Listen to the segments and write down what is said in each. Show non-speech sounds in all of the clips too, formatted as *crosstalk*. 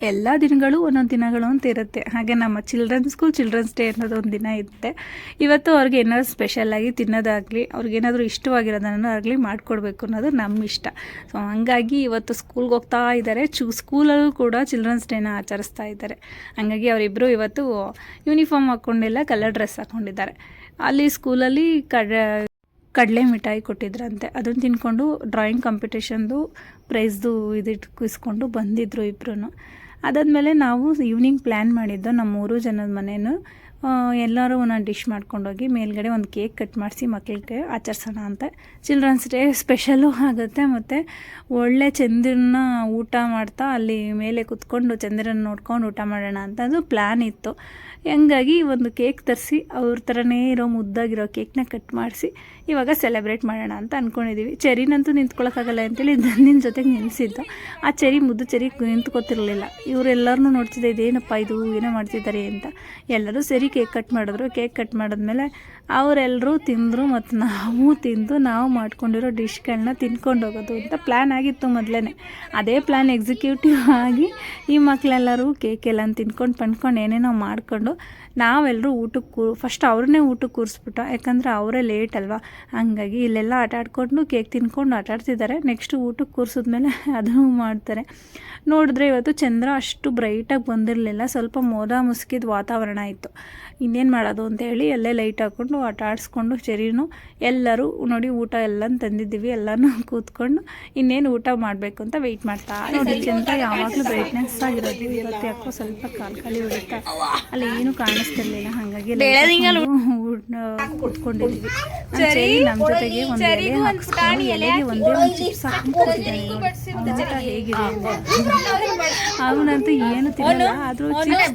ಎಲ್ಲ ದಿನಗಳು ಒಂದೊಂದು ದಿನಗಳು ಅಂತ ಇರುತ್ತೆ. ಹಾಗೆ ನಮ್ಮ ಚಿಲ್ಡ್ರನ್ಸ್ ಸ್ಕೂಲ್ ಚಿಲ್ಡ್ರನ್ಸ್ ಡೇ ಅನ್ನೋದು ಒಂದು ದಿನ ಇರುತ್ತೆ. ಇವತ್ತು ಅವ್ರಿಗೆ ಏನಾದ್ರು ಸ್ಪೆಷಲಾಗಿ ತಿನ್ನೋದಾಗಲಿ ಅವ್ರಿಗೇನಾದರೂ ಇಷ್ಟವಾಗಿರೋದನ್ನು ಆಗಲಿ ಮಾಡಿಕೊಡ್ಬೇಕು ಅನ್ನೋದು ನಮ್ಮ ಇಷ್ಟ. ಸೊ ಹಂಗಾಗಿ ಇವತ್ತು ಸ್ಕೂಲ್ಗೆ ಹೋಗ್ತಾ ಇದ್ದಾರೆ ಚೂ ಸ್ಕೂಲಲ್ಲೂ ಕೂಡ ಚಿಲ್ಡ್ರನ್ಸ್ ಡೇನ ಆಚರಿಸ್ತಾ ಇದ್ದಾರೆ ಹಂಗಾಗಿ ಅವರಿಬ್ಬರು ಇವತ್ತು ಯೂನಿಫಾರ್ಮ್ ಹಾಕ್ಕೊಂಡಿಲ್ಲ ಕಲರ್ ಡ್ರೆಸ್ ಹಾಕ್ಕೊಂಡಿದ್ದಾರೆ ಅಲ್ಲಿ ಸ್ಕೂಲಲ್ಲಿ ಕಡ, ಕಡಲೆ ಮಿಠಾಯಿ ಕೊಟ್ಟಿದ್ರಂತೆ. ಅದನ್ನು ತಿನ್ಕೊಂಡು ಡ್ರಾಯಿಂಗ್ ಕಾಂಪಿಟೇಷನ್ದು ಪ್ರೈಸ್ದು ಇದಿಟ್ಟು ಇಸ್ಕೊಂಡು ಬಂದಿದ್ದರು ಇಬ್ಬರು ಅದಾದಮೇಲೆ ನಾವು ಈವ್ನಿಂಗ್ ಪ್ಲ್ಯಾನ್ ಮಾಡಿದ್ದು ನಮ್ಮ ಮೂರು ಜನದ ಮನೇನು ಎಲ್ಲರೂ ಒಂದೊಂದು ಡಿಶ್ ಮಾಡ್ಕೊಂಡೋಗಿ ಮೇಲ್ಗಡೆ ಒಂದು ಕೇಕ್ ಕಟ್ ಮಾಡಿಸಿ ಮಕ್ಕಳಿಗೆ ಆಚರಿಸೋಣ ಅಂತ. ಚಿಲ್ಡ್ರನ್ಸ್ ಡೇ ಸ್ಪೆಷಲು ಆಗುತ್ತೆ ಮತ್ತು ಒಳ್ಳೆ ಚಂದ್ರನ ಊಟ ಮಾಡ್ತಾ ಅಲ್ಲಿ ಮೇಲೆ ಕುತ್ಕೊಂಡು ಚಂದ್ರನ ನೋಡ್ಕೊಂಡು ಊಟ ಮಾಡೋಣ ಅಂತ ಅದು ಪ್ಲ್ಯಾನ್ ಇತ್ತು. ಹಂಗಾಗಿ ಒಂದು ಕೇಕ್ ತರಿಸಿ ಅವ್ರ ಥರನೇ ಇರೋ ಮುದ್ದಾಗಿರೋ ಕೇಕ್ನ ಕಟ್ ಮಾಡಿಸಿ ಇವಾಗ ಸೆಲೆಬ್ರೇಟ್ ಮಾಡೋಣ ಅಂತ ಅಂದ್ಕೊಂಡಿದ್ದೀವಿ ಚೆರಿನಂತೂ ನಿಂತ್ಕೊಳ್ಳೋಕ್ಕಾಗಲ್ಲ ಅಂತೇಳಿ ನನ್ನ ಜೊತೆಗೆ ನಿಲ್ಲಿಸಿದ್ದು ಆ ಚೆರಿ ಮುದ್ದು ಚೆರಿ ನಿಂತ್ಕೋತಿರ್ಲಿಲ್ಲ. ಇವರೆಲ್ಲರನ್ನೂ ನೋಡ್ತಿದ್ದೆ, ಇದೇನಪ್ಪ ಇದು, ಏನೋ ಮಾಡ್ತಿದ್ದಾರೆ ಅಂತ. ಎಲ್ಲರೂ ಸರಿ ಕೇಕ್ ಕಟ್ ಮಾಡಿದ್ರು. ಕೇಕ್ ಕಟ್ ಮಾಡಿದ್ಮೇಲೆ ಅವರೆಲ್ಲರೂ ತಿಂದರು ಮತ್ತು ನಾವು ತಿಂದು ನಾವು ಮಾಡ್ಕೊಂಡಿರೋ ಡಿಶ್ಗಳನ್ನ ತಿನ್ಕೊಂಡು ಹೋಗೋದು ಅಂತ ಪ್ಲ್ಯಾನ್ ಆಗಿತ್ತು ಮೊದಲೇ ಅದೇ ಪ್ಲ್ಯಾನ್ ಎಕ್ಸಿಕ್ಯೂಟಿವ್ ಆಗಿ ಈ ಮಕ್ಕಳೆಲ್ಲರೂ ಕೇಕ್ ಎಲ್ಲ ತಿನ್ಕೊಂಡು ಪಂಡ್ಕೊಂಡು ಏನೇನೋ ಮಾಡಿಕೊಂಡು ನಾವೆಲ್ಲರೂ ಊಟಕ್ಕೆ ಕೂ, ಫಸ್ಟ್ ಅವ್ರನ್ನೇ ಊಟಕ್ಕೆ ಕೂರಿಸ್ಬಿಟ್ಟು, ಯಾಕಂದರೆ ಅವರೇ ಲೇಟ್ ಅಲ್ವಾ? ಹಂಗಾಗಿ ಇಲ್ಲೆಲ್ಲ ಆಟ ಆಡ್ಕೊಂಡು ಕೇಕ್ ತಿನ್ಕೊಂಡು ಆಟ ಆಡ್ತಿದ್ದಾರೆ. ನೆಕ್ಸ್ಟ್ ಊಟಕ್ಕೆ ಕೂರಿಸಿದ್ಮೇಲೆ *laughs* ಅದನ್ನು ಮಾಡ್ತಾರೆ. ನೋಡಿದ್ರೆ ಇವತ್ತು ಚಂದ್ರ ಅಷ್ಟು ಬ್ರೈಟಾಗಿ ಬಂದಿರಲಿಲ್ಲ. ಸ್ವಲ್ಪ ಮೋದ ಮುಸುಕಿದ ವಾತಾವರಣ ಇತ್ತು. ಇನ್ನೇನು ಮಾಡೋದು ಅಂತ ಹೇಳಿ ಅಲ್ಲೇ ಲೈಟ್ ಹಾಕ್ಕೊಂಡು ಆಟ ಆಡಿಸ್ಕೊಂಡು ಚೆರಿನು ಎಲ್ಲರೂ ನೋಡಿ ಊಟ ಎಲ್ಲ ತಂದಿದ್ದೀವಿ ಎಲ್ಲನೂ *laughs* ಕೂತ್ಕೊಂಡು ಇನ್ನೇನು ಊಟ ಮಾಡಬೇಕು ಅಂತ ವೆಯ್ಟ್ ಮಾಡ್ತಾ ನೋಡಿ ಚಂದ್ರ ಯಾವಾಗಲೂ ಬ್ರೈಟ್ನೆಸ್ ಆಗಿರೋದು ಇವತ್ತು ಯಾಕೋ ಸ್ವಲ್ಪ ಕಾಲು ಖಾಲಿ ಹೊಡಿತಾ ಅಲ್ಲಿ ಏನು ಕಾಣಿಸ್ತಿರ್ಲಿಲ್ಲ ಹಾಗಾಗಿ ಕೂತ್ಕೊಂಡಿದ್ವಿ ಚೆರಿ ನಮ್ಮ ಜೊತೆಗೆ ಒಂದು ಎಲೆ ಹಾಕ್ಸ್ಕೊಂಡು ಎಲೆಗೆ ಒಂದೇ ಒಂದು ಚಿಪ್ಸ್ ಹಾಕೊಂಡು ಕೂತಿದ್ದಾನೆ ನೋಡಿ. ಹೇಗಿದೆ. ಅವನಂತೂ ಏನು ತಿನ್ನಲ್ಲ ಆದ್ರೂ ಚಿಪ್ಸ್.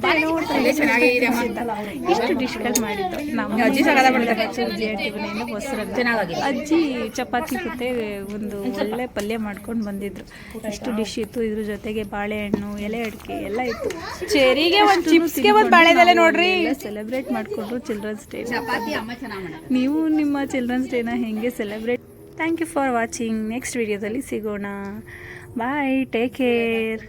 ಇಷ್ಟು ಡಿಶ್ಗಳು ಮಾಡಿದ್ದು. ನಮ್ಮ ಅಜ್ಜಿ ಮನೆಯಿಂದ ಮೊಸರನ್ನ. ಅಜ್ಜಿ ಚಪಾತಿ ಜೊತೆ ಒಂದು ಒಳ್ಳೆ ಪಲ್ಯ ಮಾಡ್ಕೊಂಡು ಬಂದಿದ್ರು. ಇಷ್ಟು ಡಿಶ್ ಇತ್ತು. ಇದ್ರ ಜೊತೆಗೆ ಬಾಳೆಹಣ್ಣು ಎಲೆ ಅಡಿಕೆ ಎಲ್ಲ ಇತ್ತು. ಚೆರಿಗೆ ಒಂದು ಚಿಪ್ಸ್ಗೆ ಒಂದು ಬಾಳೆದೆಲೆ ನೋಡ್ರಿ. ಸೆಲೆಬ್ರೇಟ್ ಮಾಡ್ಕೊಂಡ್ರು ಚಿಲ್ಡ್ರನ್ಸ್ ಡೇ ನೀವು ನಿಮ್ಮ ಚಿಲ್ಡ್ರನ್ಸ್ ಡೇನ ಹೆಂಗೆ celebrate thank you for watching next ವಿಡಿಯೋದಲ್ಲಿ ಸಿಗೋಣ. Bye take care